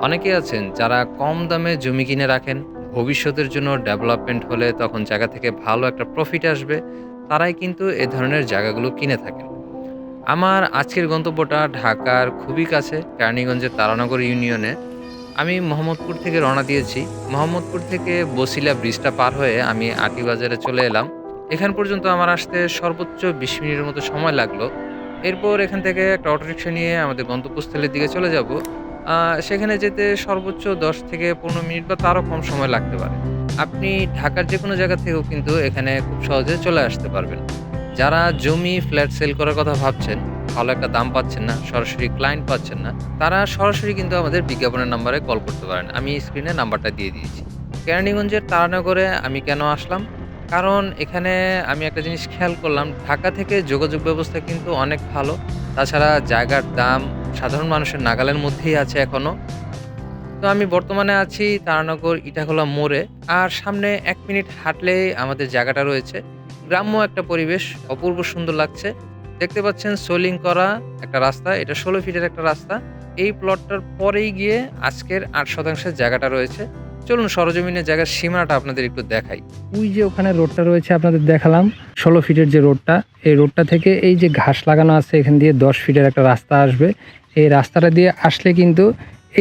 অনেকেই আছেন যারা কম দামে জমি কিনে রাখেন। ভবিষ্যতের জন্য ডেভেলপমেন্ট হলে তখন জায়গা থেকে ভালো একটা প্রফিট আসবে। তারাই কিন্তু এ ধরনের জায়গাগুলো কিনে থাকেন। আমার আজকের গন্তব্যটা ঢাকার খুবই কাছে, কেরানীগঞ্জের তারানগর ইউনিয়নে। আমি মোহাম্মদপুর থেকে রওনা দিয়েছি। মোহাম্মদপুর থেকে বসিলা ব্রিজটা পার হয়ে আমি আটি বাজারে চলে এলাম। এখান পর্যন্ত আমার আসতে সর্বোচ্চ বিশ মিনিটের মতো সময় লাগল। এরপর এখান থেকে একটা অটোরিকশা নিয়ে আমাদের গন্তব্যস্থলের দিকে চলে যাব। সেখানে যেতে সর্বোচ্চ দশ থেকে পনেরো মিনিট বা তারও কম সময় লাগতে পারে। আপনি ঢাকার যে কোনো জায়গা থেকেও কিন্তু এখানে খুব সহজে চলে আসতে পারবেন। যারা জমি ফ্ল্যাট সেল করার কথা ভাবছেন, ভালো একটা দাম পাচ্ছেন না, সরাসরি ক্লায়েন্ট পাচ্ছেন না, তারা সরাসরি কিন্তু আমাদের বিজ্ঞাপনের নাম্বারে কল করতে পারেন। আমি স্ক্রিনে নাম্বারটা দিয়ে দিয়েছি। কেরানীগঞ্জের তারানগরে আমি কেন আসলাম? কারণ এখানে আমি একটা জিনিস খেয়াল করলাম, ঢাকা থেকে যোগাযোগ ব্যবস্থা কিন্তু অনেক ভালো। তাছাড়া জায়গার দাম সাধারণ মানুষের নাগালের মধ্যেই আছে এখনও তো আমি বর্তমানে আছি তারানগর ইটাখোলা মোড়ে। আর সামনে এক মিনিট হাঁটলেই আমাদের জায়গাটা রয়েছে। গ্রাম্য একটা পরিবেশ, অপূর্ব সুন্দর লাগছে। দেখতে পাচ্ছেন সোলিং করা একটা রাস্তা, এটা ষোলো ফিটের একটা রাস্তা। এই প্লটটার পরেই গিয়ে আজকের আট শতাংশের জায়গাটা রয়েছে। চলুন সরজমিনের জায়গার সীমানাটা আপনাদের একটু দেখাই। ওই যে ওখানে রোডটা রয়েছে, আপনাদের দেখালাম। ষোলো ফিটের যে রোডটা, এই রোডটা থেকে এই যে ঘাস লাগানো আছে, এখান দিয়ে দশ ফিটের একটা রাস্তা আসবে। এই রাস্তাটা দিয়ে আসলে কিন্তু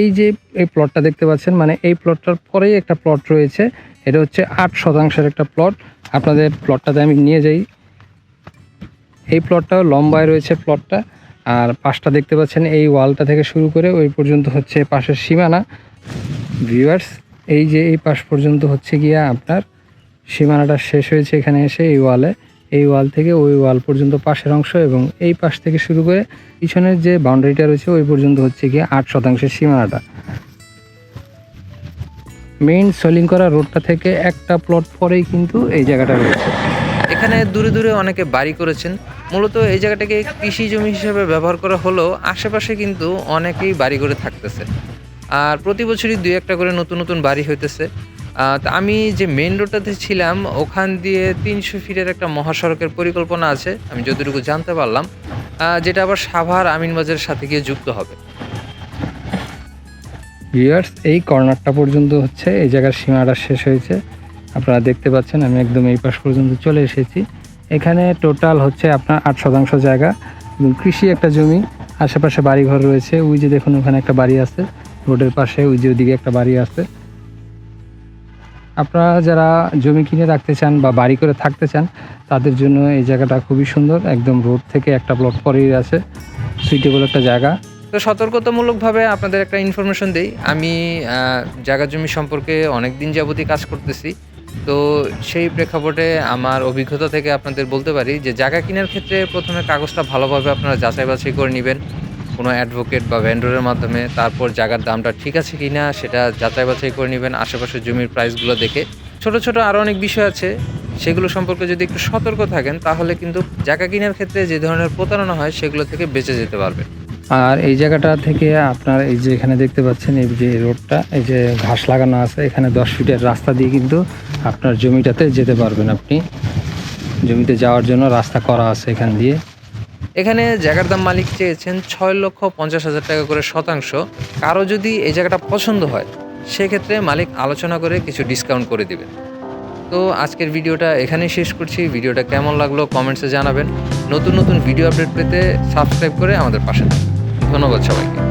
এই যে এই প্লটটা দেখতে পাচ্ছেন মানে এই প্লটটার পরেই একটা প্লট রয়েছে। এটা হচ্ছে আট শতাংশের একটা প্লট আপনাদের প্লটটাতে আমি নিয়ে যাই। এই প্লটটাও লম্বায় রয়েছে প্লটটা আর পাশটা দেখতে পাচ্ছেন, এই ওয়ালটা থেকে শুরু করে ওই পর্যন্ত হচ্ছে পাশের সীমানা। ভিউয়ার্স এই যে এই পাশ পর্যন্ত হচ্ছে গিয়া আপনার সীমানাটা শেষ হয়েছে এখানে এসে এই ওয়ালে। এই ওয়াল থেকে ওই ওয়াল পর্যন্ত পাশের অংশ এবং এই পাশ থেকে শুরু করে পিছনের যে বাউন্ডারিটা রয়েছে ওই পর্যন্ত হচ্ছে গিয়ে আট শতাংশের সীমানাটা। মেইন সোলিং করা রোডটা থেকে একটা প্লট পরেই কিন্তু এই জায়গাটা রয়েছে। এখানে দূরে দূরে অনেকে বাড়ি করেছেন। মূলত এই জায়গাটাকে কৃষি জমি হিসেবে ব্যবহার করা হলেও আশেপাশে কিন্তু অনেকেই বাড়ি করে থাকতেছে। আর প্রতি বছরই দুই একটা করে নতুন নতুন বাড়ি হইতেছে। তা আমি যে মেন রোডটাতে ছিলাম, ওখান দিয়ে তিনশো ফিটের একটা মহাসড়কের পরিকল্পনা আছে, আমি যতটুকু জানতে পারলাম। যেটা আবার সাভার আমিনবাজারের সাথে গিয়ে যুক্ত হবে। ভিউয়ার্স এই কর্নারটা পর্যন্ত হচ্ছে, এই জায়গার সীমাটা শেষ হয়েছে। আপনারা দেখতে পাচ্ছেন, আমি একদম এই পাশ পর্যন্ত চলে এসেছি। এখানে টোটাল হচ্ছে আপনার আট শতাংশ জায়গা এবং কৃষি একটা জমি, আশেপাশে বাড়িঘর রয়েছে। ওই যে দেখুন, ওখানে একটা বাড়ি আছে। রোডের পাশে ওই যে ওইদিকে একটা বাড়ি আছে। আপনারা যারা জমি কিনে রাখতে চান বা বাড়ি করে থাকতে চান, তাদের জন্য এই জায়গাটা খুবই সুন্দর। একদম রোড থেকে একটা ব্লক পরেই আছে। সুইটেবল একটা জায়গা। তো সতর্কতামূলকভাবে আপনাদের একটা ইনফরমেশন দেই। আমি জায়গা জমি সম্পর্কে অনেক দিন যাবতই কাজ করতেছি। তো সেই প্রেক্ষাপটে আমার অভিজ্ঞতা থেকে আপনাদের বলতে পারি যে, জায়গা কেনার ক্ষেত্রে প্রথমে কাগজটা ভালোভাবে আপনারা যাচাই বাছাই করে নেবেন। কোনো অ্যাডভোকেট বা ভেন্ডরের মাধ্যমে তারপর জায়গার দামটা ঠিক আছে কি না সেটা যাচাই বাছাই করে নেবেন আশেপাশে জমির প্রাইসগুলো দেখে। ছোট ছোট আরও অনেক বিষয় আছে, সেগুলো সম্পর্কে যদি একটু সতর্ক থাকেন, তাহলে কিন্তু জায়গা কেনার ক্ষেত্রে যে ধরনের প্রতারণা হয়, সেগুলো থেকে বেঁচে যেতে পারবেন। আর এই জায়গাটা থেকে আপনার এই যে এখানে দেখতে পাচ্ছেন, এই যে রোডটা, এই যে ঘাস লাগানো আছে, এখানে দশ ফিটের রাস্তা দিয়ে কিন্তু আপনার জমিটাতে যেতে পারবেন আপনি। জমিতে যাওয়ার জন্য রাস্তা করা আছে এখান দিয়ে। এখানে জায়গার দাম মালিক চেয়েছেন ছয় লক্ষ পঞ্চাশ হাজার টাকা করে শতাংশ। কারও যদি এই জায়গাটা পছন্দ হয়, সেক্ষেত্রে মালিক আলোচনা করে কিছু ডিসকাউন্ট করে দিবেন। তো আজকের ভিডিওটা এখানেই শেষ করছি। ভিডিওটা কেমন লাগল কমেন্টসে জানাবেন। নতুন নতুন ভিডিও আপডেট পেতে সাবস্ক্রাইব করে আমাদের পাশে থাকবেন ধন্যবাদ সবাইকে।